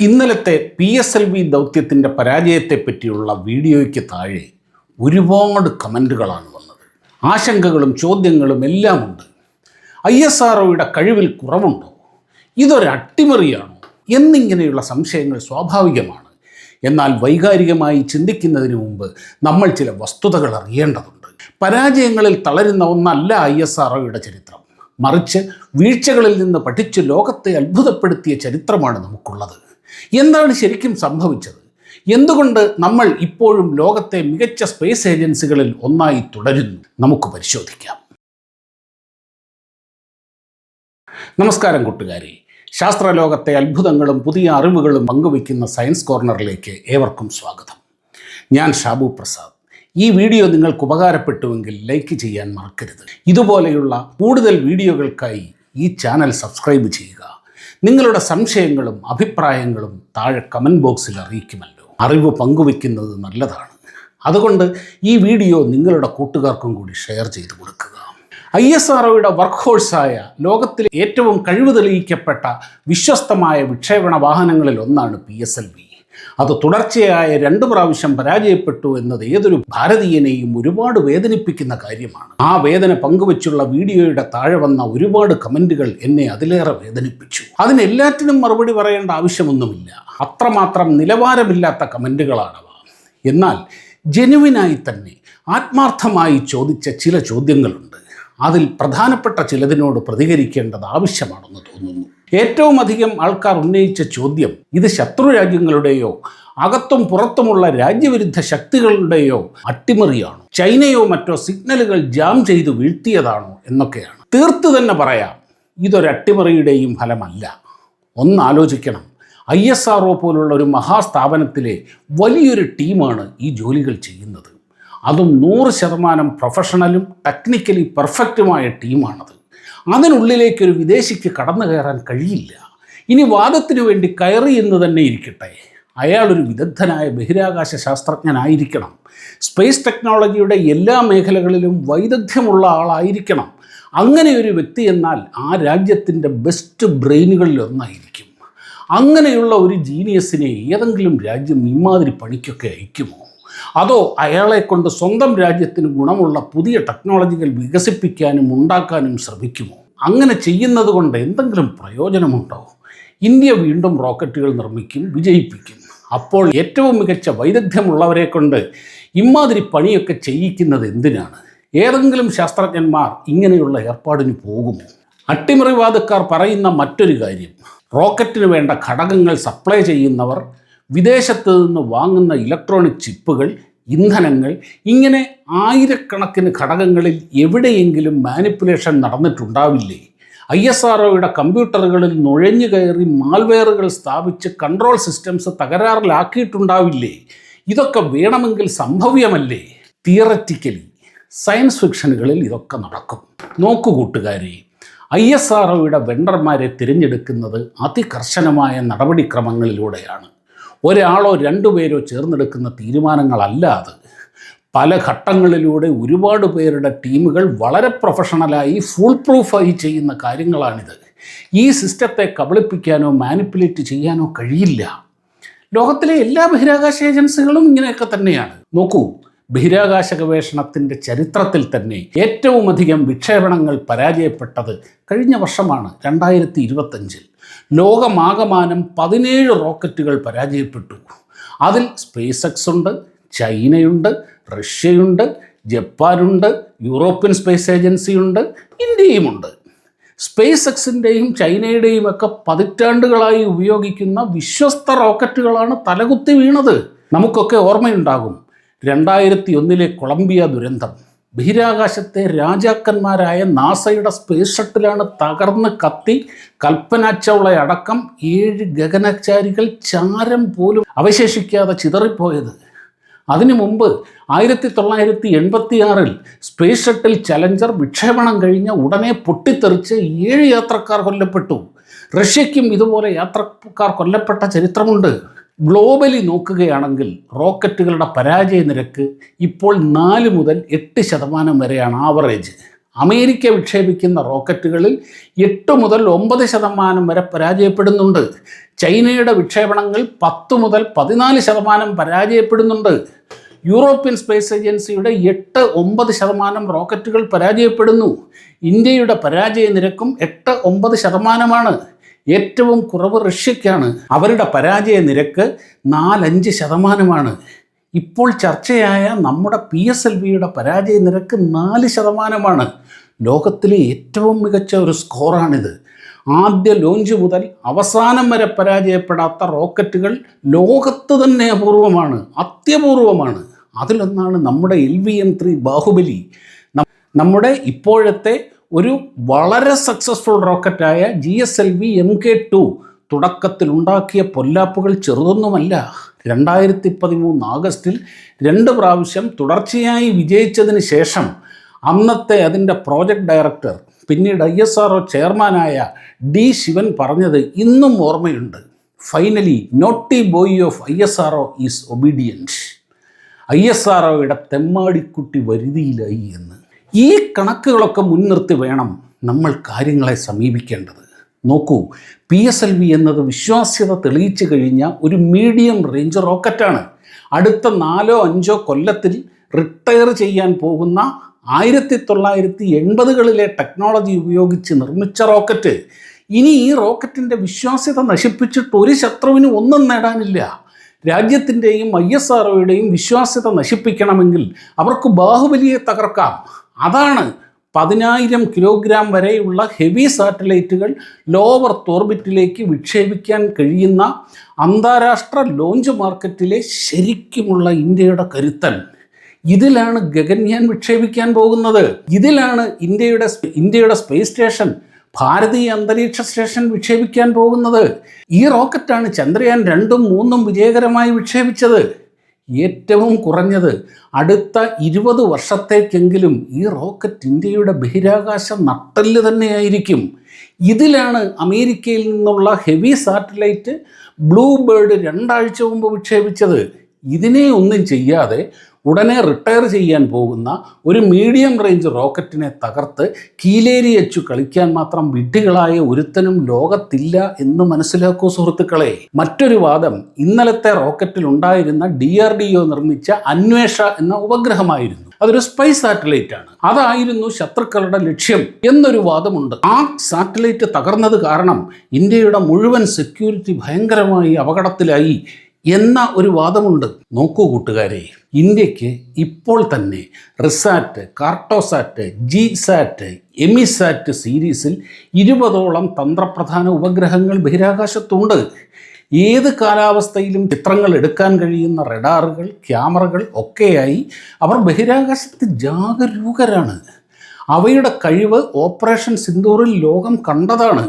ഇന്നലത്തെ P S L V ദൗത്യത്തിന്റെ പരാജയത്തെ പറ്റിയുള്ള വീഡിയോയ്ക്ക് താഴെ ഒരുപാട് കമന്റുകളാണ് വന്നത്. ആശങ്കകളും ചോദ്യങ്ങളും എല്ലാം ഉണ്ട് ഐ എസ് ആർ കഴിവിൽ കുറവുണ്ടോ? ഇതൊരു അട്ടിമറിയാണോ? എന്നിങ്ങനെയുള്ള സംശയങ്ങൾ സ്വാഭാവികമാണ്. എന്നാൽ വൈകാരികമായി ചിന്തിക്കുന്നതിന് മുമ്പ് നമ്മൾ ചില വസ്തുതകൾ അറിയേണ്ടതുണ്ട്. പരാജയങ്ങളിൽ തളരുന്ന ഒന്നല്ല ഐ എസ് ആർ ചരിത്രം. മറിച്ച് വീഴ്ചകളിൽ നിന്ന് പഠിച്ച് ലോകത്തെ അത്ഭുതപ്പെടുത്തിയ ചരിത്രമാണ് നമുക്കുള്ളത്. എന്താണ് ശരിക്കും സംഭവിച്ചത്? എന്തുകൊണ്ട് നമ്മൾ ഇപ്പോഴും ലോകത്തെ മികച്ച സ്പേസ് ഏജൻസികളിൽ ഒന്നായി തുടരുന്നു? നമുക്ക് പരിശോധിക്കാം. നമസ്കാരം കൂട്ടുകാരി. ശാസ്ത്രലോകത്തെ അത്ഭുതങ്ങളും പുതിയ അറിവുകളും പങ്കുവയ്ക്കുന്ന സയൻസ് കോർണറിലേക്ക് ഏവർക്കും സ്വാഗതം. ഞാൻ ഷാബു പ്രസാദ്. ഈ വീഡിയോ നിങ്ങൾക്ക് ഉപകാരപ്പെട്ടുവെങ്കിൽ ലൈക്ക് ചെയ്യാൻ മറക്കരുത്. ഇതുപോലെയുള്ള കൂടുതൽ വീഡിയോകൾക്കായി ഈ ചാനൽ സബ്സ്ക്രൈബ് ചെയ്യുക. നിങ്ങളുടെ സംശയങ്ങളും അഭിപ്രായങ്ങളും താഴെ കമന്റ് ബോക്സിൽ അറിയിക്കുമല്ലോ. അറിവ് പങ്കുവെക്കുന്നത് നല്ലതാണ്. അതുകൊണ്ട് ഈ വീഡിയോ നിങ്ങളുടെ കൂട്ടുകാർക്കും കൂടി ഷെയർ ചെയ്ത് കൊടുക്കുക. ഐ എസ് ആർ വർക്ക് ഹോഴ്സായ ലോകത്തിലെ ഏറ്റവും കഴിവ് തെളിയിക്കപ്പെട്ട വിശ്വസ്തമായ വിക്ഷേപണ വാഹനങ്ങളിൽ ഒന്നാണ് പി എസ് എൽ വി അത് തുടർച്ചയായ രണ്ട് പ്രാവശ്യം പരാജയപ്പെട്ടു എന്നത് ഏതൊരു ഭാരതീയനെയും ഒരുപാട് വേദനിപ്പിക്കുന്ന കാര്യമാണ്. ആ വേദന പങ്കുവച്ചുള്ള വീഡിയോയുടെ താഴെ വന്ന ഒരുപാട് കമന്റുകൾ എന്നെ അതിലേറെ വേദനിപ്പിച്ചു. അതിനെല്ലാറ്റിനും മറുപടി പറയേണ്ട ആവശ്യമൊന്നുമില്ല. അത്രമാത്രം നിലവാരമില്ലാത്ത കമന്റുകളാണവ എന്നാൽ ജനുവിനായി തന്നെ ആത്മാർത്ഥമായി ചോദിച്ച ചില ചോദ്യങ്ങളുണ്ട്. അതിൽ പ്രധാനപ്പെട്ട ചിലതിനോട് പ്രതികരിക്കേണ്ടത് ആവശ്യമാണെന്ന് തോന്നുന്നു. ഏറ്റവും അധികം ആൾക്കാർ ഉന്നയിച്ച ചോദ്യം ഇത് ശത്രു രാജ്യങ്ങളുടെയോ അകത്തും പുറത്തുമുള്ള രാജ്യവിരുദ്ധ ശക്തികളുടെയോ അട്ടിമറിയാണോ? ചൈനയോ മറ്റോ സിഗ്നലുകൾ ജാം ചെയ്ത് വീഴ്ത്തിയതാണോ എന്നൊക്കെയാണ്. തീർത്തു തന്നെ പറയാം ഇതൊരട്ടിമറിയുടെയും ഫലമല്ല. ഒന്നാലോചിക്കണം ഐ എസ് ആർ ഒ പോലുള്ള ഒരു മഹാസ്ഥാപനത്തിലെ വലിയൊരു ടീമാണ് ഈ ജോലികൾ ചെയ്യുന്നത്. അതും നൂറ് ശതമാനം പ്രൊഫഷണലും ടെക്നിക്കലി പെർഫെക്റ്റുമായ ടീമാണത്. അതിനുള്ളിലേക്ക് ഒരു വിദേശിക്ക് കടന്നു കയറാൻ കഴിയില്ല. ഇനി വാദത്തിനു വേണ്ടി കയറി എന്ന് തന്നെ ഇരിക്കട്ടെ. അയാളൊരു വിദഗ്ധനായ ബഹിരാകാശ ശാസ്ത്രജ്ഞനായിരിക്കണം. സ്പേസ് ടെക്നോളജിയുടെ എല്ലാ മേഖലകളിലും വൈദഗ്ധ്യമുള്ള ആളായിരിക്കണം. അങ്ങനെ ഒരു വ്യക്തി എന്നാൽ ആ രാജ്യത്തിന്റെ ബെസ്റ്റ് ബ്രെയിനുകളിൽ ഒന്നായിരിക്കും. അങ്ങനെയുള്ള ഒരു ജീനിയസിനെ ഏതെങ്കിലും രാജ്യം ഇമാതിരി പണിക്കൊക്കെ അയക്കുമോ? അതോ അയാളെ കൊണ്ട് സ്വന്തം രാജ്യത്തിന് ഗുണമുള്ള പുതിയ ടെക്നോളജികൾ വികസിപ്പിക്കാനും ഉണ്ടാക്കാനും ശ്രമിക്കുമോ? അങ്ങനെ ചെയ്യുന്നത് കൊണ്ട് എന്തെങ്കിലും പ്രയോജനമുണ്ടോ? ഇന്ത്യ വീണ്ടും റോക്കറ്റുകൾ നിർമ്മിക്കും വിജയിപ്പിക്കും. അപ്പോൾ ഏറ്റവും മികച്ച വൈദഗ്ധ്യമുള്ളവരെ കൊണ്ട് ഇമാതിരി പണിയൊക്കെ ചെയ്യിക്കുന്നത് എന്തിനാണ്? ഏതെങ്കിലും ശാസ്ത്രജ്ഞന്മാർ ഇങ്ങനെയുള്ള ഏർപ്പാടിന് പോകുമോ? അട്ടിമറിവാദക്കാർ പറയുന്ന മറ്റൊരു കാര്യം റോക്കറ്റിന് വേണ്ട ഘടകങ്ങൾ സപ്ലൈ ചെയ്യുന്നവർ വിദേശത്ത് നിന്ന് വാങ്ങുന്ന ഇലക്ട്രോണിക് ചിപ്പുകൾ ഇന്ധനങ്ങൾ ഇങ്ങനെ ആയിരക്കണക്കിന് ഘടകങ്ങളിൽ എവിടെയെങ്കിലും മാനിപ്പുലേഷൻ നടന്നിട്ടുണ്ടാവില്ലേ? ഐ എസ് ആർ കമ്പ്യൂട്ടറുകളിൽ നുഴഞ്ഞു കയറി മാൽവെയറുകൾ സ്ഥാപിച്ച് കൺട്രോൾ സിസ്റ്റംസ് തകരാറിലാക്കിയിട്ടുണ്ടാവില്ലേ? ഇതൊക്കെ വേണമെങ്കിൽ സംഭവ്യമല്ലേ? തിയററ്റിക്കലി സയൻസ് ഫിക്ഷനുകളിൽ ഇതൊക്കെ നടക്കും. നോക്കൂ കൂട്ടുകാരെ ഐ എസ് ആർ വെണ്ടർമാരെ തിരഞ്ഞെടുക്കുന്നത് അതികർശനമായ നടപടിക്രമങ്ങളിലൂടെയാണ്. ഒരാളോ രണ്ടുപേരോ ചേർന്നെടുക്കുന്ന തീരുമാനങ്ങളല്ല അത്. പല ഘട്ടങ്ങളിലൂടെ ഒരുപാട് പേരുടെ ടീമുകൾ വളരെ പ്രൊഫഷണലായി ഫുൾ പ്രൂഫായി ചെയ്യുന്ന കാര്യങ്ങളാണിത്. ഈ സിസ്റ്റത്തെ കബളിപ്പിക്കാനോ മാനിപ്പുലേറ്റ് ചെയ്യാനോ കഴിയില്ല. ലോകത്തിലെ എല്ലാ ബഹിരാകാശ ഏജൻസികളും ഇങ്ങനെയൊക്കെ തന്നെയാണ്. നോക്കൂ ബഹിരാകാശ ഗവേഷണത്തിന്റെ ചരിത്രത്തിൽ തന്നെ ഏറ്റവുമധികം വിക്ഷേപണങ്ങൾ പരാജയപ്പെട്ടത് കഴിഞ്ഞ വർഷമാണ് രണ്ടായിരത്തി ഇരുപത്തഞ്ചിൽ ലോകമാകമാനം പതിനേഴ് റോക്കറ്റുകൾ പരാജയപ്പെട്ടു. അതിൽ സ്പേസ് എക്സ് ഉണ്ട് ചൈനയുണ്ട് റഷ്യയുണ്ട് ജപ്പാനുണ്ട് യൂറോപ്യൻ സ്പേസ് ഏജൻസിയുണ്ട് ഇന്ത്യയുമുണ്ട്. സ്പേസ് എക്സിന്റെയും ചൈനയുടെയും ഒക്കെ പതിറ്റാണ്ടുകളായി ഉപയോഗിക്കുന്ന വിശ്വസ്ത റോക്കറ്റുകളാണ് തലകുത്തി വീണത്. നമുക്കൊക്കെ ഓർമ്മയുണ്ടാകും. രണ്ടായിരത്തി ഒന്നിലെ കൊളംബിയ ദുരന്തം. ബഹിരാകാശത്തെ രാജാക്കന്മാരായ നാസയുടെ സ്പേസ് ഷട്ടിലാണ് തകർന്ന് കത്തി കൽപ്പന ചൗള അടക്കം ഏഴ് ഗഗനചാരികൾ ചാരം പോലും അവശേഷിക്കാതെ ചിതറിപ്പോയത്. അതിനു മുമ്പ് ആയിരത്തി തൊള്ളായിരത്തി എൺപത്തി ആറിൽ സ്പേസ് ഷട്ടിൽ ചലഞ്ചർ വിക്ഷേപണം കഴിഞ്ഞ ഉടനെ പൊട്ടിത്തെറിച്ച് ഏഴ് യാത്രക്കാർ കൊല്ലപ്പെട്ടു. റഷ്യയ്ക്കും ഇതുപോലെ യാത്രക്കാർ കൊല്ലപ്പെട്ട ചരിത്രമുണ്ട്. ഗ്ലോബലി നോക്കുകയാണെങ്കിൽ റോക്കറ്റുകളുടെ പരാജയ നിരക്ക് ഇപ്പോൾ നാല് മുതൽ എട്ട് ശതമാനം വരെയാണ് ആവറേജ്. അമേരിക്ക വിക്ഷേപിക്കുന്ന റോക്കറ്റുകളിൽ എട്ട് മുതൽ ഒമ്പത് ശതമാനം വരെ പരാജയപ്പെടുന്നുണ്ട്. ചൈനയുടെ വിക്ഷേപണങ്ങൾ പത്ത് മുതൽ പതിനാല് ശതമാനം പരാജയപ്പെടുന്നുണ്ട്. യൂറോപ്യൻ സ്പേസ് ഏജൻസിയുടെ എട്ട് ഒമ്പത് ശതമാനം റോക്കറ്റുകൾ പരാജയപ്പെടുന്നു. ഇന്ത്യയുടെ പരാജയ നിരക്കും എട്ട് ഒമ്പത് ശതമാനമാണ്. ഏറ്റവും കുറവ് റഷ്യക്കാണ്. അവരുടെ പരാജയ നിരക്ക് നാലഞ്ച് ശതമാനമാണ്. ഇപ്പോൾ ചർച്ചയായ നമ്മുടെ പി എസ് എൽ വിയുടെ പരാജയ നിരക്ക് നാല് ശതമാനമാണ്. ലോകത്തിലെ ഏറ്റവും മികച്ച ഒരു സ്കോറാണിത്. ആദ്യ ലോഞ്ച് മുതൽ അവസാനം വരെ പരാജയപ്പെടാത്ത റോക്കറ്റുകൾ ലോകത്ത് തന്നെ അപൂർവമാണ് അത്യപൂർവമാണ്. അതിലൊന്നാണ് നമ്മുടെ L V M three Baahubali. നമ്മുടെ ഇപ്പോഴത്തെ ഒരു വളരെ successful റോക്കറ്റായ G S L V M K two തുടക്കത്തിൽ ഉണ്ടാക്കിയ പൊല്ലാപ്പുകൾ ചെറുതൊന്നുമല്ല. രണ്ടായിരത്തി പതിമൂന്ന് ആഗസ്റ്റിൽ രണ്ട് പ്രാവശ്യം തുടർച്ചയായി വിജയിച്ചതിന് ശേഷം അന്നത്തെ അതിന്റെ പ്രോജക്റ്റ് ഡയറക്ടർ പിന്നീട് ഐ എസ് ആർ ചെയർമാനായ ഡി ശിവൻ പറഞ്ഞത് ഇന്നും ഓർമ്മയുണ്ട്. Finally naughty boy of I S R is obedient I S R ഒയുടെ തെമ്മാടിക്കുട്ടി വരുതിയിലായി എന്ന്. ഈ കണക്കുകളൊക്കെ മുൻനിർത്തി വേണം നമ്മൾ കാര്യങ്ങളെ സമീപിക്കേണ്ടത്. നോക്കൂ പി എസ് എൽ വി എന്നത് വിശ്വാസ്യത തെളിയിച്ചു കഴിഞ്ഞ ഒരു മീഡിയം റേഞ്ച് റോക്കറ്റാണ് അടുത്ത നാലോ അഞ്ചോ കൊല്ലത്തിൽ റിട്ടയർ ചെയ്യാൻ പോകുന്ന ആയിരത്തി തൊള്ളായിരത്തി എൺപതുകളിലെ ടെക്നോളജി ഉപയോഗിച്ച് നിർമ്മിച്ച റോക്കറ്റ് ഇനി ഈ റോക്കറ്റിന്റെ വിശ്വാസ്യത നശിപ്പിച്ചിട്ട് ഒരു ശത്രുവിന് ഒന്നും നേടാനില്ല. രാജ്യത്തിന്റെയും ഐ എസ് ആർ വിശ്വാസ്യത നശിപ്പിക്കണമെങ്കിൽ അവർക്ക് ബാഹുബലിയെ തകർക്കാം. അതാണ് പതിനായിരം കിലോഗ്രാം വരെയുള്ള ഹെവി സാറ്റലൈറ്റുകൾ ലോവർ ഓർബിറ്റിലേക്ക് വിക്ഷേപിക്കാൻ കഴിയുന്ന അന്താരാഷ്ട്ര ലോഞ്ച് മാർക്കറ്റിലെ ശരിക്കുമുള്ള ഇന്ത്യയുടെ കരുത്തൻ ഇതിലാണ് ഗഗൻയാൻ വിക്ഷേപിക്കാൻ പോകുന്നത്. ഇതിലാണ് ഇന്ത്യയുടെ ഇന്ത്യയുടെ സ്പേസ് സ്റ്റേഷൻ ഭാരതീയ അന്തരീക്ഷ സ്റ്റേഷൻ വിക്ഷേപിക്കാൻ പോകുന്നത്. ഈ റോക്കറ്റാണ് ചന്ദ്രയാൻ രണ്ടും മൂന്നും വിജയകരമായി വിക്ഷേപിച്ചത്. ഏറ്റവും കുറഞ്ഞത് അടുത്ത ഇരുപത് വർഷത്തേക്കെങ്കിലും ഈ റോക്കറ്റ് ഇന്ത്യയുടെ ബഹിരാകാശ നട്ടൽ തന്നെയായിരിക്കും. ഇതിലാണ് അമേരിക്കയിൽ നിന്നുള്ള ഹെവി സാറ്റലൈറ്റ് ബ്ലൂ ബേർഡ് രണ്ടാഴ്ച മുമ്പ് വിക്ഷേപിച്ചത്. ഇതിനെ ഒന്നും ചെയ്യാതെ ഉടനെ റിട്ടയർ ചെയ്യാൻ പോകുന്ന ഒരു മീഡിയം റേഞ്ച് റോക്കറ്റിനെ തകർത്ത് കീലേരി അച്ചു കളിക്കാൻ മാത്രം വിഡ്ഢികളായ ഒരുത്തനും ലോകത്തില്ല എന്ന് മനസ്സിലാക്കൂ സുഹൃത്തുക്കളെ. മറ്റൊരു വാദം ഇന്നലത്തെ റോക്കറ്റിൽ ഉണ്ടായിരുന്ന ഡി ആർ ഡി ഒ നിർമ്മിച്ച അന്വേഷ എന്ന ഉപഗ്രഹമായിരുന്നു. അതൊരു സ്പൈസ് സാറ്റലൈറ്റ് ആണ്. അതായിരുന്നു ശത്രുക്കളുടെ ലക്ഷ്യം എന്നൊരു വാദമുണ്ട്. ആ സാറ്റലൈറ്റ് തകർന്നത് കാരണം ഇന്ത്യയുടെ മുഴുവൻ സെക്യൂരിറ്റി ഭയങ്കരമായി അപകടത്തിലായി. എന്ന ഒരു വാദമുണ്ട്. നോക്കൂ കൂട്ടുകാരെ ഇന്ത്യയ്ക്ക് ഇപ്പോൾ തന്നെ റിസാറ്റ് കാർട്ടോസാറ്റ് ജി സാറ്റ് എമിസാറ്റ് സീരീസിൽ ഇരുപതോളം തന്ത്രപ്രധാന ഉപഗ്രഹങ്ങൾ ബഹിരാകാശത്തുണ്ട്. ഏത് കാലാവസ്ഥയിലും ചിത്രങ്ങൾ എടുക്കാൻ കഴിയുന്ന റഡാറുകൾ ക്യാമറകൾ ഒക്കെയായി അവർ ബഹിരാകാശത്ത് ജാഗരൂകരാണ്. അവയുടെ കഴിവ് ഓപ്പറേഷൻ സിന്ദൂറിൽ ലോകം കണ്ടതാണ്.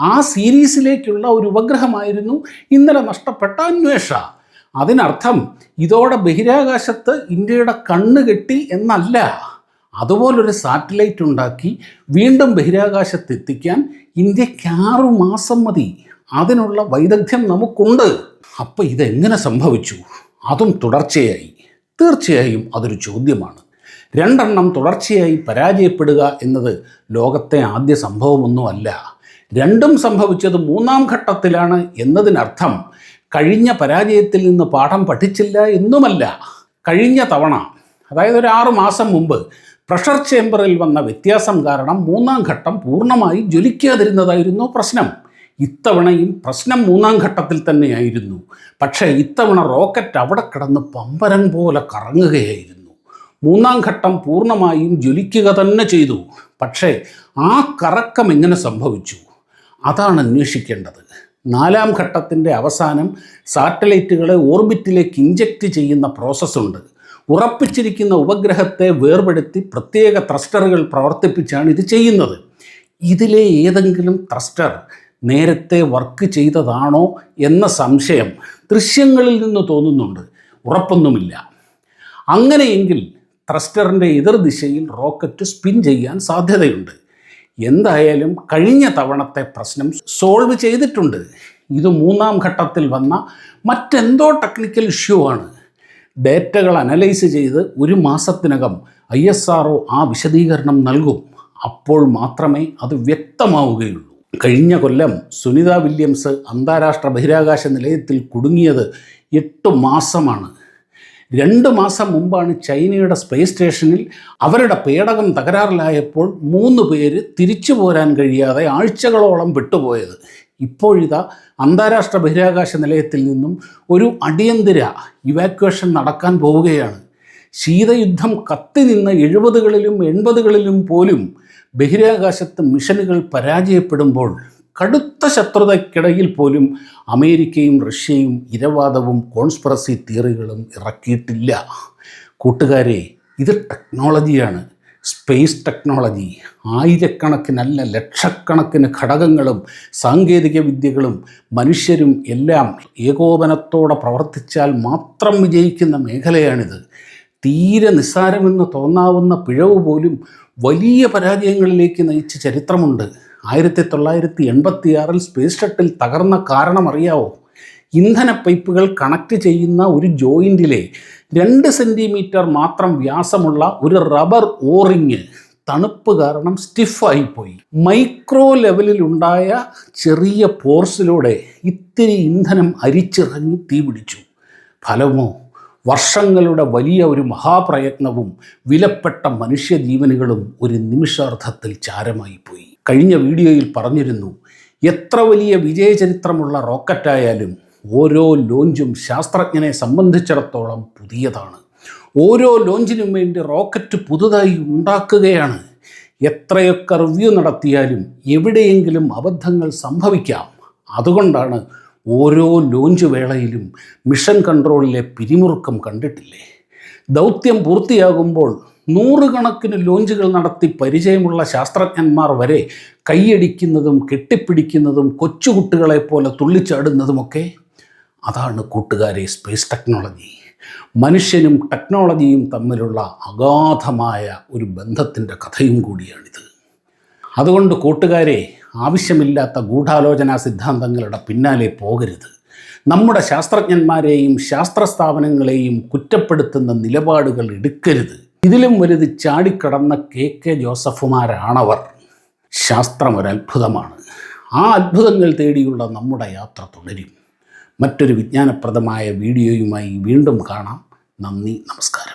ആ സീരീസിലേക്കുള്ള ഒരു ഉപഗ്രഹമായിരുന്നു ഇന്നലെ നഷ്ടപ്പെട്ട അന്വേഷ. അതിനർത്ഥം ഇതോടെ ബഹിരാകാശത്ത് ഇന്ത്യയുടെ കണ്ണ് കെട്ടി എന്നല്ല. അതുപോലൊരു സാറ്റലൈറ്റ് ഉണ്ടാക്കി വീണ്ടും ബഹിരാകാശത്ത് എത്തിക്കാൻ ഇന്ത്യയ്ക്ക് ആറു മാസം മതി. അതിനുള്ള വൈദഗ്ധ്യം നമുക്കുണ്ട്. അപ്പോൾ ഇതെങ്ങനെ സംഭവിച്ചു? അതും തുടർച്ചയായി. തീർച്ചയായും അതൊരു ചോദ്യമാണ്. രണ്ടെണ്ണം തുടർച്ചയായി പരാജയപ്പെടുക എന്നത് ലോകത്തെ ആദ്യ സംഭവമൊന്നുമല്ല. രണ്ടും സംഭവിച്ചത് മൂന്നാം ഘട്ടത്തിലാണ് എന്നതിനർത്ഥം കഴിഞ്ഞ പരാജയത്തിൽ നിന്ന് പാഠം പഠിച്ചില്ല എന്നുമല്ല. കഴിഞ്ഞ തവണ അതായത് ഒരു ആറു മാസം മുമ്പ് പ്രഷർ ചേംബറിൽ വന്ന വ്യത്യാസം കാരണം മൂന്നാം ഘട്ടം പൂർണമായി ജ്വലിക്കാതിരുന്നതായിരുന്നു പ്രശ്നം. ഇത്തവണയും പ്രശ്നം മൂന്നാം ഘട്ടത്തിൽ തന്നെയായിരുന്നു. പക്ഷേ ഇത്തവണ റോക്കറ്റ് അവിടെ കിടന്ന് പമ്പരം പോലെ കറങ്ങുകയായിരുന്നു. മൂന്നാം ഘട്ടം പൂർണമായും ജ്വലിക്കുക തന്നെ ചെയ്തു. പക്ഷേ ആ കറക്കം എങ്ങനെ സംഭവിച്ചു? അതാണ് അന്വേഷിക്കേണ്ടത്. നാലാം ഘട്ടത്തിന്റെ അവസാനം സാറ്റലൈറ്റുകളെ ഓർബിറ്റിലേക്ക് ഇഞ്ചക്റ്റ് ചെയ്യുന്ന പ്രോസസ്സുണ്ട്. ഉറപ്പിച്ചിരിക്കുന്ന ഉപഗ്രഹത്തെ വേർപെടുത്തി പ്രത്യേക ത്രസ്റ്ററുകൾ പ്രവർത്തിപ്പിച്ചാണ് ഇത് ചെയ്യുന്നത്. ഇതിലെ ഏതെങ്കിലും ത്രസ്റ്റർ നേരത്തെ വർക്ക് ചെയ്തതാണോ എന്ന സംശയം ദൃശ്യങ്ങളിൽ നിന്ന് തോന്നുന്നുണ്ട്. ഉറപ്പൊന്നുമില്ല. അങ്ങനെയെങ്കിൽ ത്രസ്റ്ററിന്റെ എതിർദിശയിൽ റോക്കറ്റ് സ്പിൻ ചെയ്യാൻ സാധ്യതയുണ്ട്. എന്തായാലും കഴിഞ്ഞ തവണത്തെ പ്രശ്നം സോൾവ് ചെയ്തിട്ടുണ്ട്. ഇത് മൂന്നാം ഘട്ടത്തിൽ വന്ന മറ്റെന്തോ ടെക്നിക്കൽ ഇഷ്യൂ ആണ്. ഡേറ്റകൾ അനലൈസ് ചെയ്ത് ഒരു മാസത്തിനകം ഐ എസ് ആർ ആ വിശദീകരണം നൽകും. അപ്പോൾ മാത്രമേ അത് വ്യക്തമാവുകയുള്ളൂ. കഴിഞ്ഞ കൊല്ലം സുനിത വില്യംസ് അന്താരാഷ്ട്ര ബഹിരാകാശ നിലയത്തിൽ കുടുങ്ങിയത് എട്ട് മാസമാണ്. രണ്ട് മാസം മുമ്പാണ് ചൈനയുടെ സ്പേസ് സ്റ്റേഷനിൽ അവരുടെ പേടകം തകരാറിലായപ്പോൾ മൂന്ന് പേര് തിരിച്ചു പോരാൻ കഴിയാതെ ആഴ്ചകളോളം വിട്ടുപോയത്. ഇപ്പോഴിതാ അന്താരാഷ്ട്ര ബഹിരാകാശ നിലയത്തിൽ നിന്നും ഒരു അടിയന്തര ഇവാക്വേഷൻ നടക്കാൻ പോവുകയാണ്. ശീതയുദ്ധം കത്തി നിന്ന എഴുപതുകളിലും എൺപതുകളിലും പോലും ബഹിരാകാശത്ത് മിഷനുകൾ പരാജയപ്പെടുമ്പോൾ കടുത്ത ശത്രുതയ്ക്കിടയിൽ പോലും അമേരിക്കയും റഷ്യയും ഇരവാദവും കോൺസ്പിറസി തിയറികളും ഇറക്കിയിട്ടില്ല. കൂട്ടുകാരെ ഇത് ടെക്നോളജിയാണ്. സ്പേസ് ടെക്നോളജി ആയിരക്കണക്കിനല്ല ലക്ഷക്കണക്കിന് ഘടകങ്ങളും സാങ്കേതിക വിദ്യകളും മനുഷ്യരും എല്ലാം ഏകോപനത്തോടെ പ്രവർത്തിച്ചാൽ മാത്രം വിജയിക്കുന്ന മേഖലയാണിത്. തീരെ നിസ്സാരമെന്ന് തോന്നാവുന്ന പിഴവ് പോലും വലിയ പരാജയങ്ങളിലേക്ക് നയിച്ച ചരിത്രമുണ്ട്. ആയിരത്തി തൊള്ളായിരത്തി എൺപത്തിയാറിൽ സ്പേസ് ഷട്ടിൽ തകർന്ന കാരണം അറിയാവോ? ഇന്ധന പൈപ്പുകൾ കണക്ട് ചെയ്യുന്ന ഒരു ജോയിന്റിലെ രണ്ട് സെന്റിമീറ്റർ മാത്രം വ്യാസമുള്ള ഒരു റബ്ബർ ഓറിങ് തണുപ്പ് കാരണം സ്റ്റിഫായിപ്പോയി. മൈക്രോ ലെവലിലുണ്ടായ ചെറിയ പോർസിലൂടെ ഇത്തിരി ഇന്ധനം അരിച്ചിറങ്ങി തീപിടിച്ചു. ഫലമോ? വർഷങ്ങളുടെ വലിയ ഒരു മഹാപ്രയത്നവും വിലപ്പെട്ട മനുഷ്യജീവനുകളും ഒരു നിമിഷാർത്ഥത്തിൽ ചാരമായിപ്പോയി കഴിഞ്ഞ വീഡിയോയിൽ പറഞ്ഞിരുന്നു എത്ര വലിയ വിജയചരിത്രമുള്ള റോക്കറ്റായാലും ഓരോ ലോഞ്ചും ശാസ്ത്രജ്ഞനെ സംബന്ധിച്ചിടത്തോളം പുതിയതാണ്. ഓരോ ലോഞ്ചിനും വേണ്ടി റോക്കറ്റ് പുതുതായി ഉണ്ടാക്കുകയാണ്. എത്രയൊക്കെ റിവ്യൂ നടത്തിയാലും എവിടെയെങ്കിലും അബദ്ധങ്ങൾ സംഭവിക്കാം. അതുകൊണ്ടാണ് ഓരോ ലോഞ്ച് വേളയിലും മിഷൻ കൺട്രോളിലെ പിരിമുറുക്കം കണ്ടിട്ടില്ലേ? ദൗത്യം പൂർത്തിയാകുമ്പോൾ നൂറുകണക്കിന് ലോഞ്ചുകൾ നടത്തി പരിചയമുള്ള ശാസ്ത്രജ്ഞന്മാർ വരെ കൈയടിക്കുന്നതും കെട്ടിപ്പിടിക്കുന്നതും കൊച്ചുകുട്ടികളെ പോലെ തുള്ളിച്ചാടുന്നതുമൊക്കെ? അതാണ് കൂട്ടുകാരെ സ്പേസ് ടെക്നോളജി. മനുഷ്യനും ടെക്നോളജിയും തമ്മിലുള്ള അഗാധമായ ഒരു ബന്ധത്തിന്റെ കഥയും കൂടിയാണിത്. അതുകൊണ്ട് കൂട്ടുകാരെ ആവശ്യമില്ലാത്ത ഗൂഢാലോചനാ സിദ്ധാന്തങ്ങളുടെ പിന്നാലെ പോകരുത്. നമ്മുടെ ശാസ്ത്രജ്ഞന്മാരെയും ശാസ്ത്ര സ്ഥാപനങ്ങളെയും കുറ്റപ്പെടുത്തുന്ന നിലപാടുകൾ എടുക്കരുത്. ഇതിലും വലുത് ചാടിക്കടന്ന കെ കെ ജോസഫുമാരാണവർ. ശാസ്ത്രം അത്ഭുതമാണ് ആ അത്ഭുതങ്ങൾ തേടിയുള്ള നമ്മുടെ യാത്ര തുടരും. മറ്റൊരു വിജ്ഞാനപ്രദമായ വീഡിയോയുമായി വീണ്ടും കാണാം. നന്ദി നമസ്കാരം.